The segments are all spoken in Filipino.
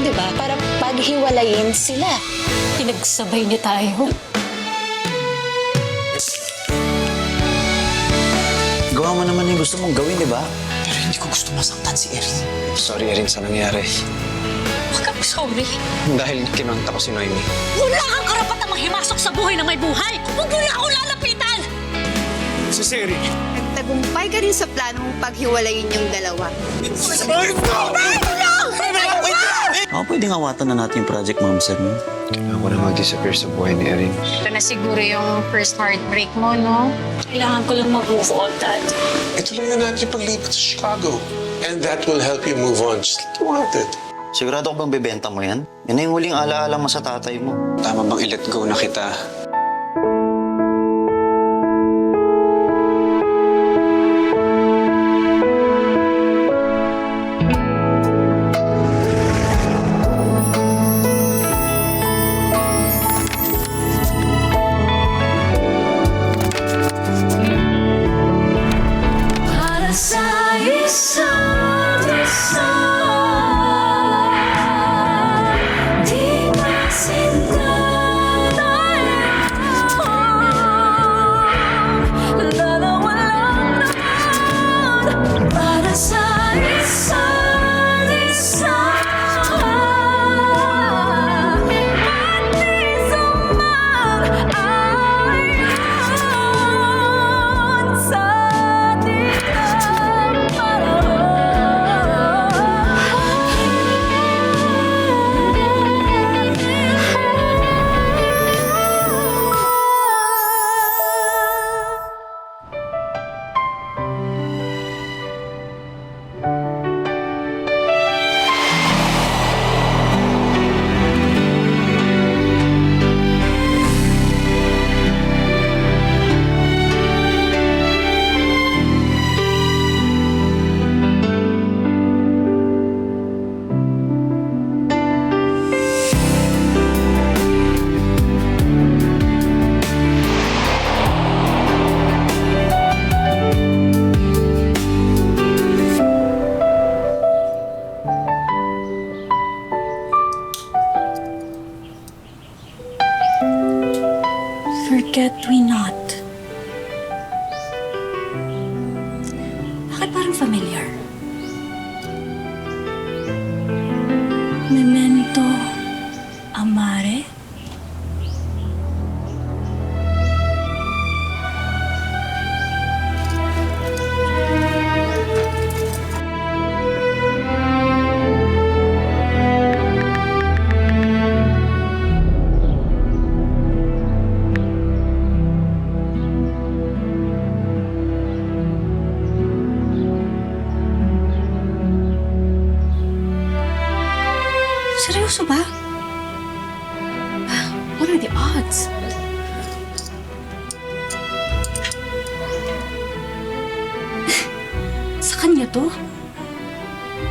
di ba? Para paghiwalayin sila. Pinagsabay niyo tayo. Gawa mo naman yung gusto mong gawin, di ba? Pero hindi ko gusto masaktan si Erin. Sorry, Erin, sa nangyari. Huwag kang sorry. Dahil kinonta ko si Noemi. Wala kang karapatang manghimasok sa buhay ng may buhay. Huwag mo na ako lalapitan! Si Seri! Nagtagumpay ka rin sa plano mong paghiwalayin yung dalawa. Ako pwedeng awatan na natin yung project, Ma'am Sam. Kailangan ko na mag-disappear sa buhay ni Erin. Ito na siguro yung first heartbreak mo, no? Kailangan ko lang mag-move on, Dad. Ituloy na natin yung paglipat sa Chicago. And that will help you move on just like you wanted. Sigurado ko bang bebenta mo yan? Yan na yung huling alaala mo sa tatay mo. Tama bang i-let go na kita?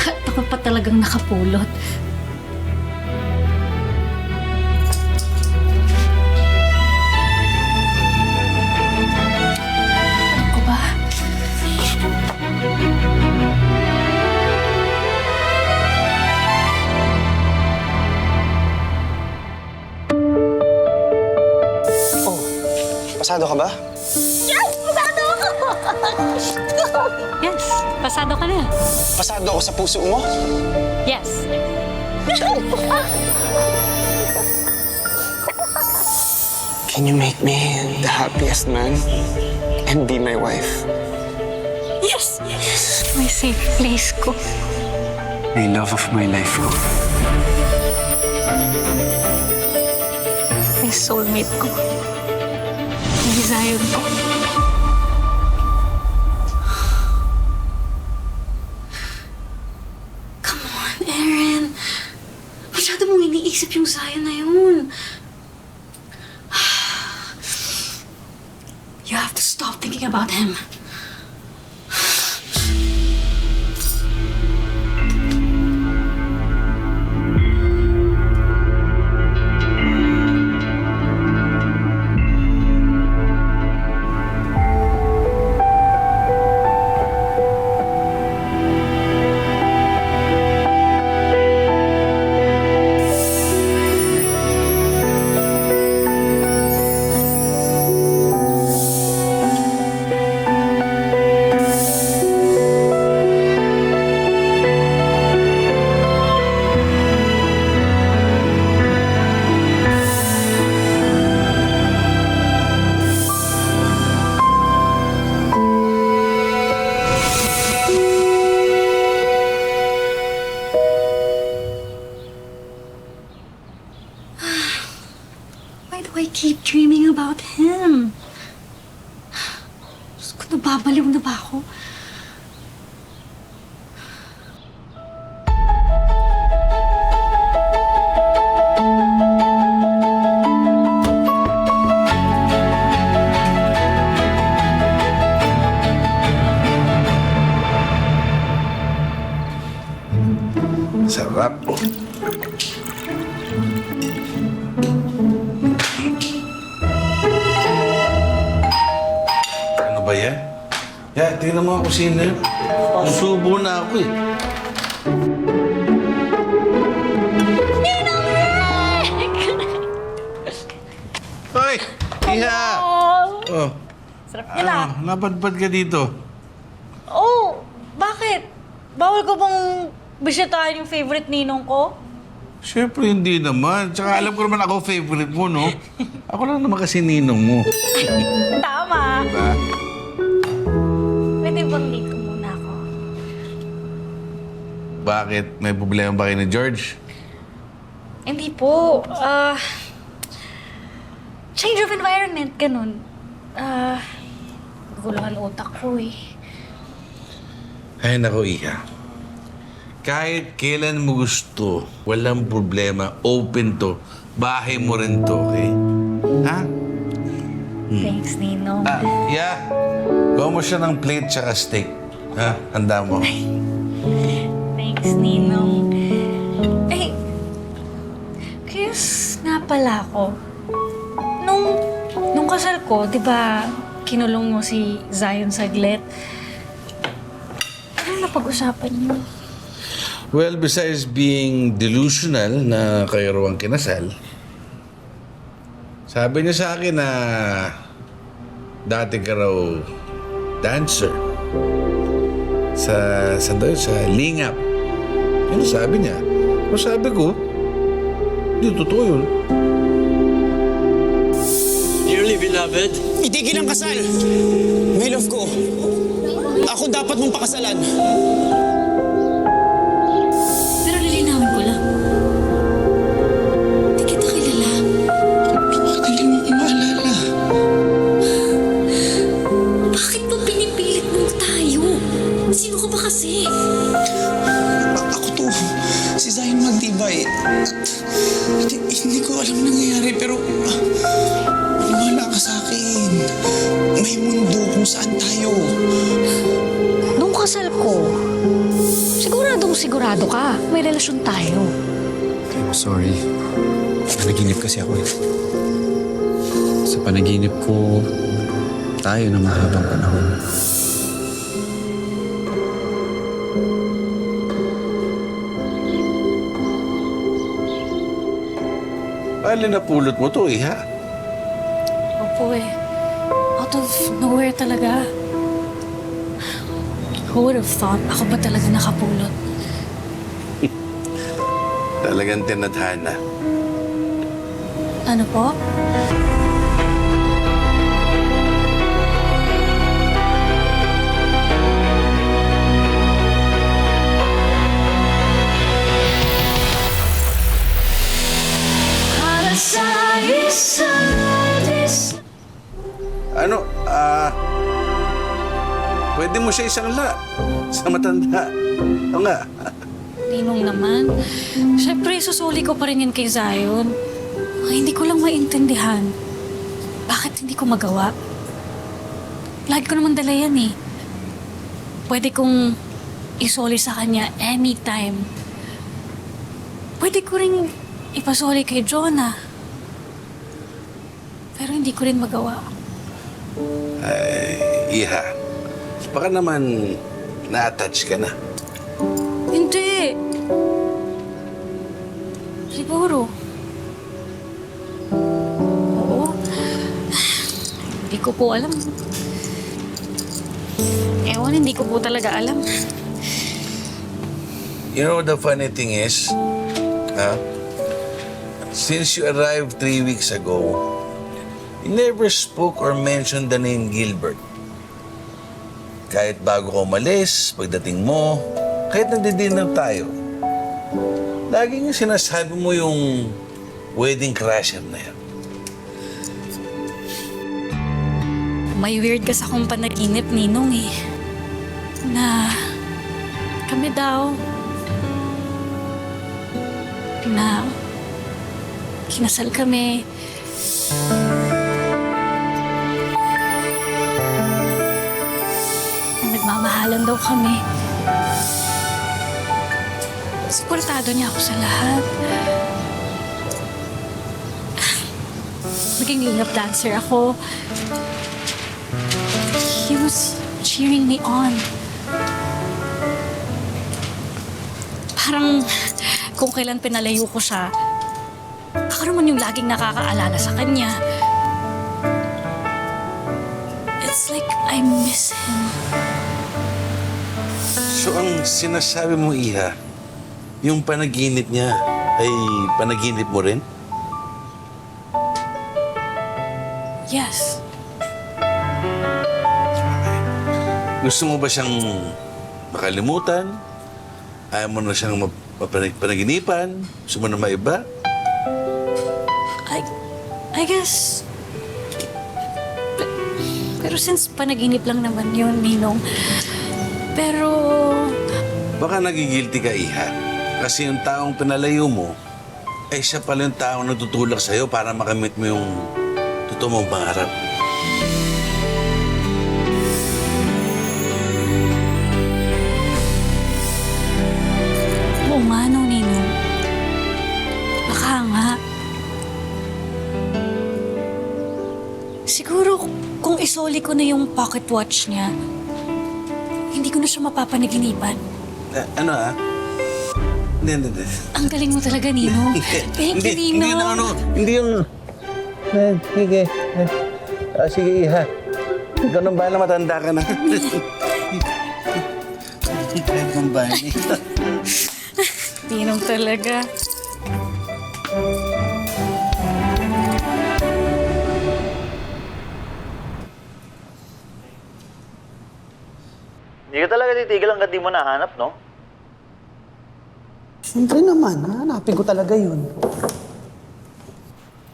At ako pa talagang nakapulot. Ko ba? Pasado ka ba? Yes, pasado ka na. Pasado ako sa puso mo? Yes. Can you make me the happiest man and be my wife? Yes! My safe place ko. My love of my life ko. May soulmate ko. May desire ko. Iniisip yung Zion na yun. You have to stop thinking about him. Ako sino yun. Susubo na ako eh. Hoy! Iha! Oh. Sarap niya na. Ano, napadpad ka dito. Oh, bakit? Bawal ko bang bisitahin yung favorite ninong ko? Siyempre hindi naman. Tsaka alam ko naman ako favorite mo, no? Ako lang naman kasi ninong mo. Tama. Diba? Dito muna ako? Bakit? May problema ba kayo ni George? Hindi po. Ah... change of environment, ganun. Ah... gugulang ang utak ko eh. Ay, nako, Iha. Kahit kailan mo gusto, walang problema, open to. Bahay mo rin to, okay? Ha? Thanks, Ninong. Ah, yeah. Gawa mo siya ng plate tsaka steak. Ha? Handa mo. Thanks, Ninong. Eh, curious nga pala ako. Nung, nung kasal ko, di ba, kinulong mo si Zion saglit? Ano napag-usapan niyo? Well, besides being delusional na kayo raw ang kinasal, sabi niya sa akin na dati ka raw dancer sa, sa, sa lingap. Yun ang sabi niya. Pero sabi ko, hindi totoo yun. Dearly beloved, Itigil ang kasal! My love ko, ako dapat mong pakasalan. Relasyon tayo. I'm sorry. Panaginip kasi ako eh. Sa panaginip ko, tayo ng mahabang panahon. Alin na pulot mo to, Iha? Opo eh. Out of nowhere talaga. Who would have thought ako ba talaga nakapulot? Talagang tinadhana. Ano po? Ano, ah... pwede mo siya isang la sa matanda. O nga. Ninong naman. Siyempre, susuli ko pa rin yan kay Zion. Ay, hindi ko lang maintindihan. Bakit hindi ko magawa? Lagi ko naman dala yan eh. Pwede kong isoli sa kanya anytime. Pwede ko rin ipasoli kay Jonah. Pero hindi ko rin magawa. Iha, baka naman na-attach ka na. Siguro. Oo. Hindi ko po alam. Ewan, hindi ko po talaga alam. You know, the funny thing is, ha? Since you arrived three weeks ago, you never spoke or mentioned the name Gilbert. Kahit bago ka umalis, pagdating mo, kahit nagdi-dinner tayo, lagi yung sinasabi mo yung wedding crasher na yan. May weird kasi akong panaginip, Ninong eh. Na kami daw na kinasal kami. Na Nagmamahalan daw kami. Suportado niya ako sa lahat. Naging lingap dancer ako. He was cheering me on. Parang kung kailan pinalayo ko siya, ako naman yung laging nakakaalala sa kanya. It's like I miss him. So ang sinasabi mo, Iha, yung panaginip niya ay panaginip mo rin? Yes. Gusto mo ba siyang makalimutan? Ayaw mo na siyang map- mapanag- panaginipan? Gusto mo na maiba? I, I guess... Pe- Pero since panaginip lang naman yun, Ninong. Pero... Baka nagigilty ka, Iha. Kasi yung taong pinalayo mo, ay siya pala yung taong nagtutulak sa'yo para makamit mo yung totoo mong pangarap. Oo nga, no, Ninong. Baka nga. Siguro kung isoli ko na yung pocket watch niya, hindi ko na siya mapapanaginipan. Eh, ano ah? Hindi, hindi, hindi. Ang galing mo talaga, Ninong. Thank you, hindi, hindi Ninong. na ano, hindi yung... Eh, sige. Eh, ah, sige, Iha. Ikaw nang bahala, matanda ka na. Nang bahala. Ninong talaga. Hindi ka talaga titigil hanggang di mo nahanap, no? Siyempre naman, hanapin ko talaga yun.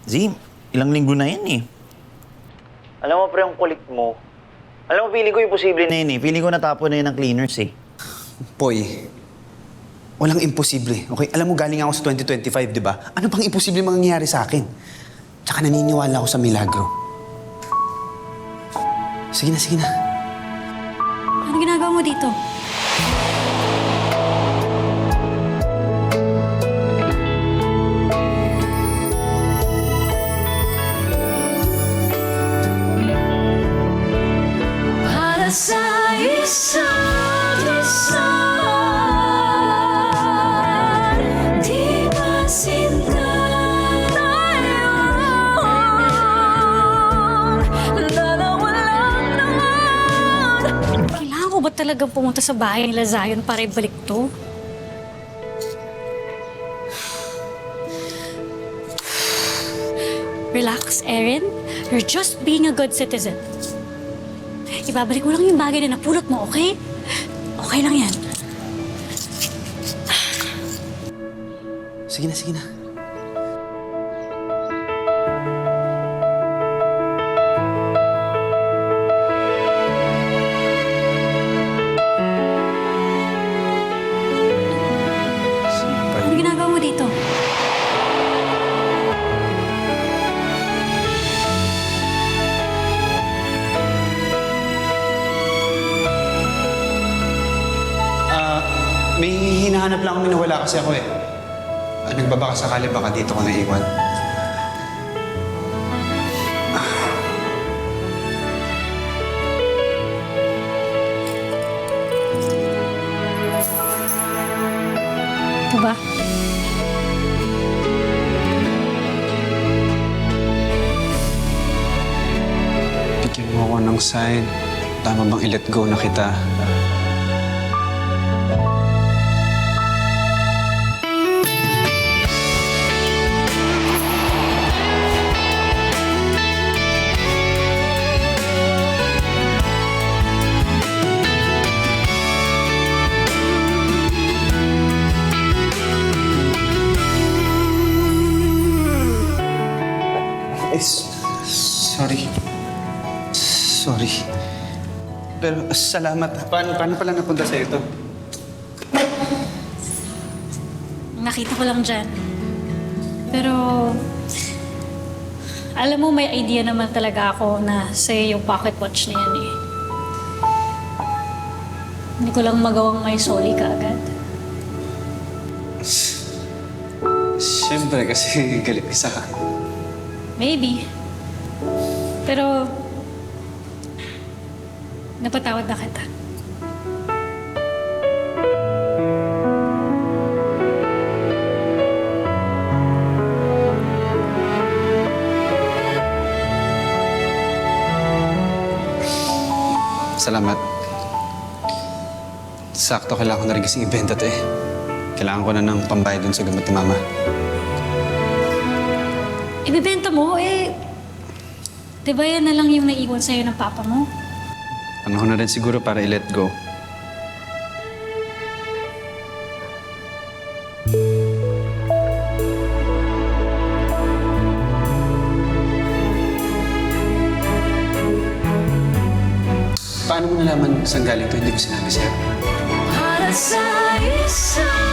Zim, ilang linggo na yan eh. Alam mo, pre, ang kulit mo. Alam mo, feeling ko imposible na yun eh. Feeling ko natapon na yun ng cleaners eh. Poy, walang imposible. Okay, alam mo galing ako sa 2025, di ba? Ano pang imposible mangyayari sa akin? Tsaka naniniwala ako sa milagro. Sige na, sige na. Ano ginagawa mo dito? Talagang pumunta sa bahay nila Zion para ibalik to? Relax, Erin. You're just being a good citizen. Ibabalik mo lang yung bagay na napulot mo, okay? Okay lang yan. Sige na, sige na. Hinahanap lang kami na wala kasi ako eh. Ah, nagbabaka sakali baka dito ko naiwan. Ito ba? Bigyan mo ako ng sign. Tama bang i-let go na kita? Eh, sorry. sorry. Pero salamat. Paano, paano pala napunta sa ito? Nakita ko lang dyan. Pero, alam mo, may idea naman talaga ako na sa'yo yung pocket watch na yan eh. Hindi ko lang magawang may soli ka agad. Siyempre, kasi galit ka sa akin. Maybe. Pero, napatawad na kita. Salamat. Sakto, kailangan ko na rin kasing ibenta to eh. Kailangan ko na ng pambayad dun sa gamot ni Mama. Ibibenta mo, eh... Di ba yan na lang yung naiwan sa'yo ng papa mo? Panahon na rin siguro para i-let go. Paano mo nalaman saan galing to? Hindi ko sinabi sa'yo. Para sa isa't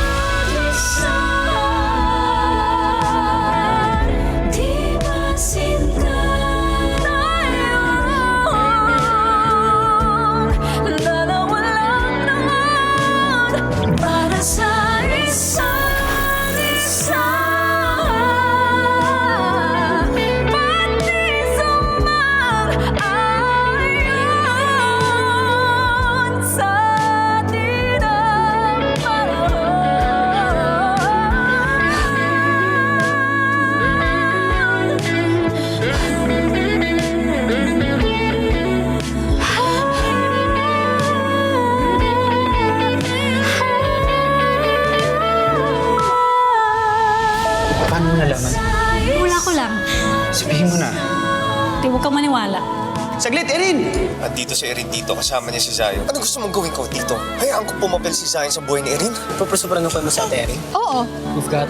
At dito si Erin dito, kasama niya si Zion. Ano gusto mong gawin ko dito? Hayaan ko pumapel si Zion sa buhay ni Erin? Ko mo sa ate Erin. Oo. You've got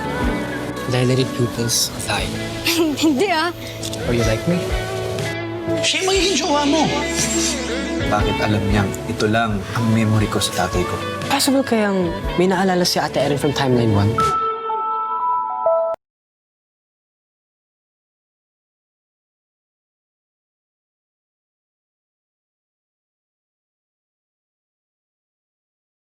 dilated pupils of eye. Hindi ah. Or you like me? Siya yung magiging jowa mo. Bakit alam niyang ito lang ang memory ko sa tatay ko? Possible kayang may naalala si ate Erin from Timeline 1?